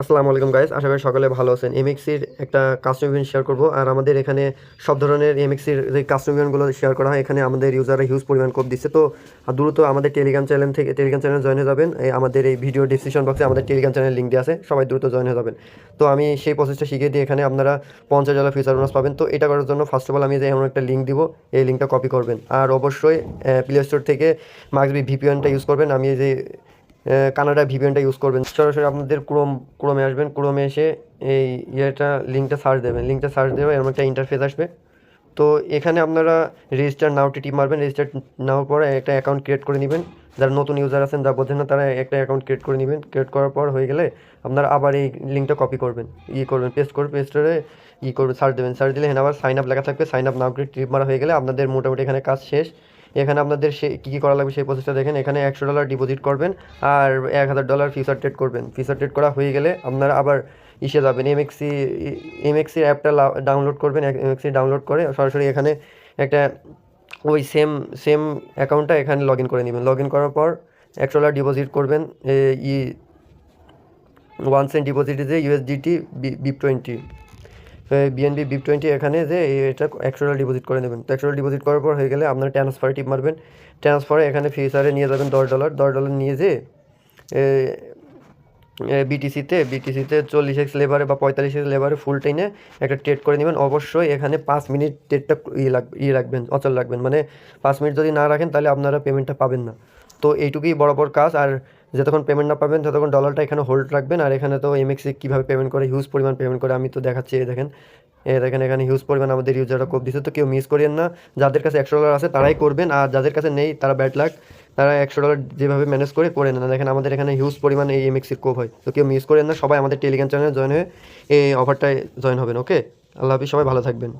আসসালামু আলাইকুম গাইস আশা করি সকলে ভালো আছেন। এমএক্সির একটা কাস্টম ইভেন্ট শেয়ার করব। আর আমাদের এখানে সব ধরনের এমএক্সির যে কাস্টম ইভেন্টগুলো শেয়ার করা হয়, এখানে আমাদের ইউজাররা হিউজ পরিমাণ কোপ দিচ্ছে। তো দ্রুত আমাদের টেলিগ্রাম চ্যানেল থেকে টেলিগ্রাম চ্যানেল জয়েন হয়ে যাবেন। আমাদের এই ভিডিও ডিসক্রিপশন বক্সে আমাদের টেলিগ্রাম চ্যানেল লিঙ্ক দেওয়া আছে। সবাই দ্রুত জয়েন হয়ে যাবেন। তো আমি সেই প্রসেসটা শিখিয়ে দিই এখানে আপনারা পঞ্চাশ ডলার ফিচার বোনাস পাবেন। তো এটা করার জন্য ফার্স্ট অফ অল আমি যে এমন একটা লিঙ্ক দিব, এই লিঙ্কটা কপি করবেন। আর অবশ্যই প্লে স্টোর থেকে মাক্সবি ভিপিএনটা ইউজ করবেন। আমি যে কানাডা ভিপিএনটা ইউজ করবেন। সরাসরি আপনাদের ক্রোম ক্রোমে আসবেন। ক্রোমে এসে এই ইয়েটা লিঙ্কটা সার্চ দেবেন। লিঙ্কটা সার্চ দেবে এরকম একটা ইন্টারফেস আসবে। তো এখানে আপনারা রেজিস্টার নাওটি টিপ মারবেন। রেজিস্টার নাও পরে একটা অ্যাকাউন্ট ক্রিয়েট করে নেবেন। যারা নতুন ইউজার আছেন যা বোঝেন না, তারা একটা অ্যাকাউন্ট ক্রিয়েট করে নেবেন। ক্রিয়েট করার পর হয়ে গেলে আপনারা আবার এই লিঙ্কটা কপি করবেন। ই করবেন পেস্ট করে পেস্ট করে ই করবেন সার্চ দেবেন। সার্চ দিলে এখানে আবার সাইন আপ লেখা থাকবে। সাইন আপ নাও টিপ মারা হয়ে গেলে আপনাদের মোটামুটি এখানে কাজ শেষ। এখানে আপনাদের সে কী কী করা লাগবে সেই প্রসেসটা দেখেন। এখানে একশো ডলার ডিপোজিট করবেন আর এক হাজার ডলার ফিচার ট্রেড করবেন। ফিচার ট্রেড করা হয়ে গেলে আপনারা আবার ইসে যাবেন। এমএক্সি এমএক্সির অ্যাপটা ডাউনলোড করবেন। এমএক্সি ডাউনলোড করে সরাসরি এখানে একটা ওই সেম সেম অ্যাকাউন্টটা এখানে লগ ইন করে নেবেন। লগ ইন করার পর একশো ডলার ডিপোজিট করবেন ই one cent deposit USDT BEP twenty BNB BEP twenty এখানে যে এটা একশো ডিপোজিট করে নেবেন। তো একশো ডিপোজিট করার পর হয়ে গেলে আপনার ট্রান্সফারে টিপ মারবেন। ট্রান্সফারে এখানে ফিউচারে নিয়ে যাবেন দশ ডলার দশ ডলার নিয়ে যে বিটিসিতে বিটিসিতে চল্লিশ এক্স লেবারে বা পঁয়তাল্লিশ এক্স লেবারে ফুল টেনে একটা ট্রেড করে নেবেন। অবশ্যই এখানে পাঁচ মিনিট ট্রেডটা ইয়ে লাগবে ইয়ে রাখবেন, অচল রাখবেন। মানে পাঁচ মিনিট যদি না রাখেন তাহলে আপনারা পেমেন্টটা পাবেন না। তো এইটুকুই বরাবর কাজ। আর যতক্ষণ পেমেন্ট না পাবেন, ততক্ষণ ডলারটা এখানে হোল্ড রাখবেন। আর এখানে তো এমএক্সি কীভাবে পেমেন্ট করে? হিউজ পরিমাণ পেমেন্ট করে। আমি তো দেখাচ্ছি, এই দেখেন। এ দেখেন, এখানে হিউজ পরিমাণ আমাদের ইউজাররা কোপ দিচ্ছে তো কেউ মিস করেন না। যাদের কাছে একশো ডলার আছে, তারাই করবেন। আর যাদের কাছে নেই, তারা ব্যাড লাক তারা একশো ডলার যেভাবে ম্যানেজ করে করে না দেখেন, আমাদের এখানে হিউজ পরিমাণ এই এমএক্সির কোপ হয়। তো কেউ মিস করেন না। সবাই আমাদের টেলিগ্রাম চ্যানেলে জয়েন হয়ে এই অফারটায় জয়েন হবেন ওকে আল্লাহ হাফিজ, সবাই ভালো থাকবেন।